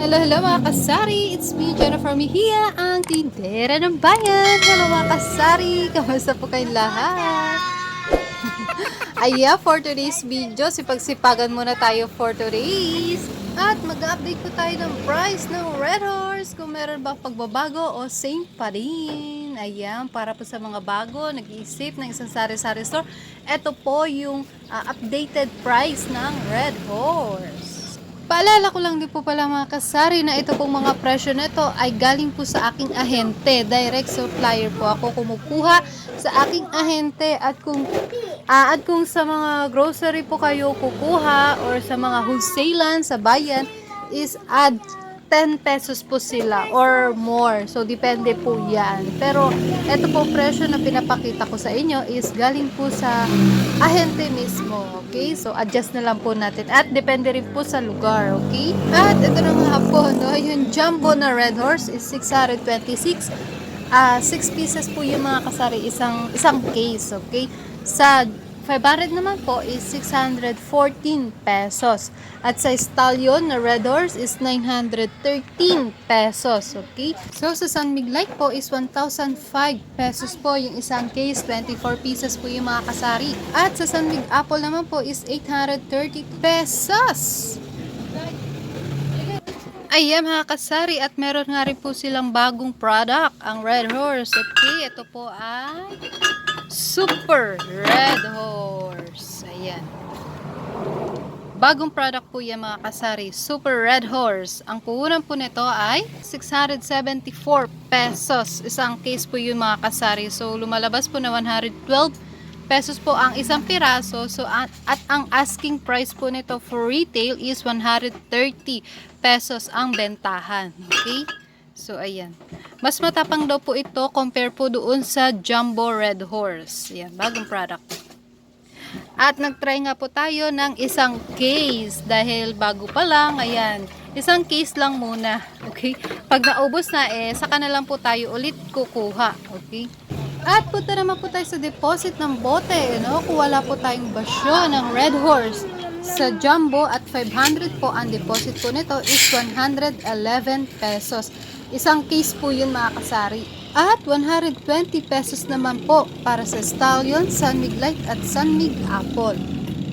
Hello, hello mga kasari! It's me, Jennifer Mejia, ang tindera ng bayan. Hello mga kasari! Kamusta po kayong lahat? Aya, for today's video, sipagsipagan muna tayo for today's. At mag-update po tayo ng price ng Red Horse kung meron ba pagbabago o same pa rin. Ayan, para po sa mga bago, nag-iisip ng isang sari-sari store. Ito po yung ah, updated price ng Red Horse. Paalala ko lang din po pala mga kasari na ito pong mga presyo nito ay galing po sa aking ahente. Direct supplier po ako kumukuha sa aking ahente at kung ah, at kung sa mga grocery po kayo kukuha or sa mga wholesalan sa bayan is add 10 pesos po sila or more. So, depende po yan. Pero, ito po presyo na pinapakita ko sa inyo is galing po sa ahente mismo. Okay? So, adjust na lang po natin. At depende rin po sa lugar. Okay? At ito na nga po, no? Yung jumbo na Red Horse is 626. Ah, 6 pieces po yung mga kasari isang isang case, okay? Sa 500 naman po is 614 pesos. At sa stallion na red horse is 913 pesos. Okay? So sa San Miglite po is 1,005 pesos po yung isang case. 24 pieces po yung mga kasari. At sa San Mig Apple naman po is 830 pesos. Ayan mga kasari at meron nga rin po silang bagong product, ang Red Horse. Okay, ito po ay Super Red Horse. Ayan. Bagong product po yan mga kasari, Super Red Horse. Ang puhunan po nito ay 674 pesos. Isang case po yun mga kasari. So lumalabas po na 112 pesos po ang isang piraso. So, at, at ang asking price po nito for retail is 130 pesos ang bentahan. Okay? So, ayan. Mas matapang daw po ito compare po doon sa Jumbo Red Horse. Ayan, bagong product. At nagtry nga po tayo ng isang case dahil bago pa lang, ayan, isang case lang muna, okay? Pag naubos na eh, saka na lang po tayo ulit kukuha, okay? At punta naman po tayo sa deposit ng bote, no? Kung wala po tayong basyo ng Red Horse sa Jumbo at 500 po ang deposit po nito is 111 pesos. Isang case po yun mga kasari. At 120 pesos naman po para sa Stallion, San Mig Light at San Mig Apple.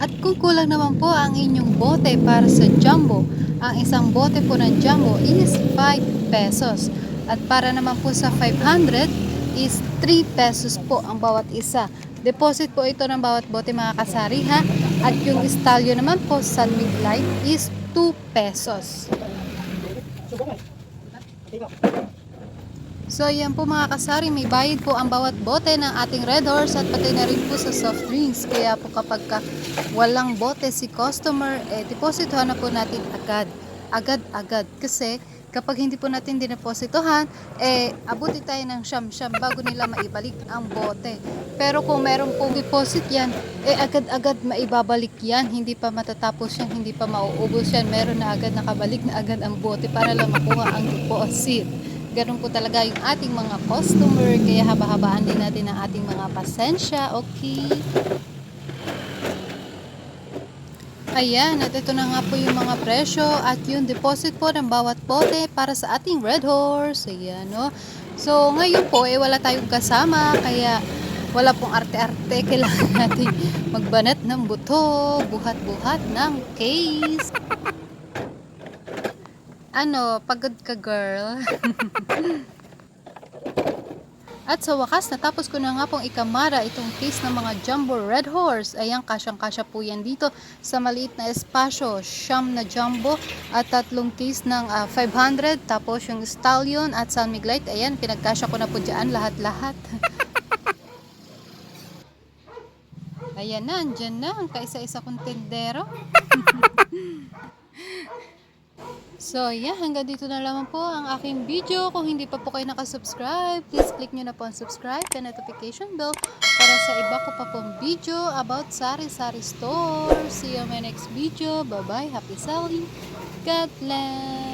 At kung kulang naman po ang inyong bote para sa Jumbo, ang isang bote po ng Jumbo is 5 pesos. At para naman po sa 500 is 3 pesos po ang bawat isa. Deposit po ito ng bawat bote mga kasari ha. At yung Stallion naman po sa Midlight is 2 pesos. So yan po mga kasari, may bayad po ang bawat bote ng ating Red Horse at pati na rin po sa soft drinks. Kaya po kapag ka walang bote si customer, eh depositohan na po natin agad. Agad-agad. Kasi kapag hindi po natin dinepositohan, eh abuti tayo ng siyam-siyam bago nila maibalik ang bote. Pero kung meron pong deposit yan, eh agad-agad maibabalik yan. Hindi pa matatapos yan, hindi pa mauubos yan. Meron na agad nakabalik na agad ang bote para lang makuha ang deposit. Ganun po talaga yung ating mga customer. Kaya haba-habaan din natin ang ating mga pasensya. Okay? Ayan, at ito na nga po yung mga presyo at yung deposit po ng bawat bote para sa ating Red Horse. Ayan, no? So, ngayon po, eh, wala tayong kasama, kaya wala pong arte-arte. Kailangan natin magbanat ng buto, buhat-buhat ng case. Ano, pagod ka girl? At sa wakas, natapos ko na nga pong ikamara itong case ng mga Jumbo Red Horse. Ayan, kasyang-kasya po yan dito sa maliit na espasyo. Siyam na Jumbo at tatlong case ng ah, 500. Tapos yung Stallion at San Miglite. Ayan, pinagkasya ko na po dyan lahat-lahat. Ayan na, andyan na ang kaisa-isa kong tindero. So, yeah, hanggang dito na lamang po ang aking video. Kung hindi pa po kayo nakasubscribe, please click nyo na po ang subscribe and notification bell para sa iba ko pa pong video about Sari Sari Store. See you on my next video. Bye-bye. Happy selling. God bless.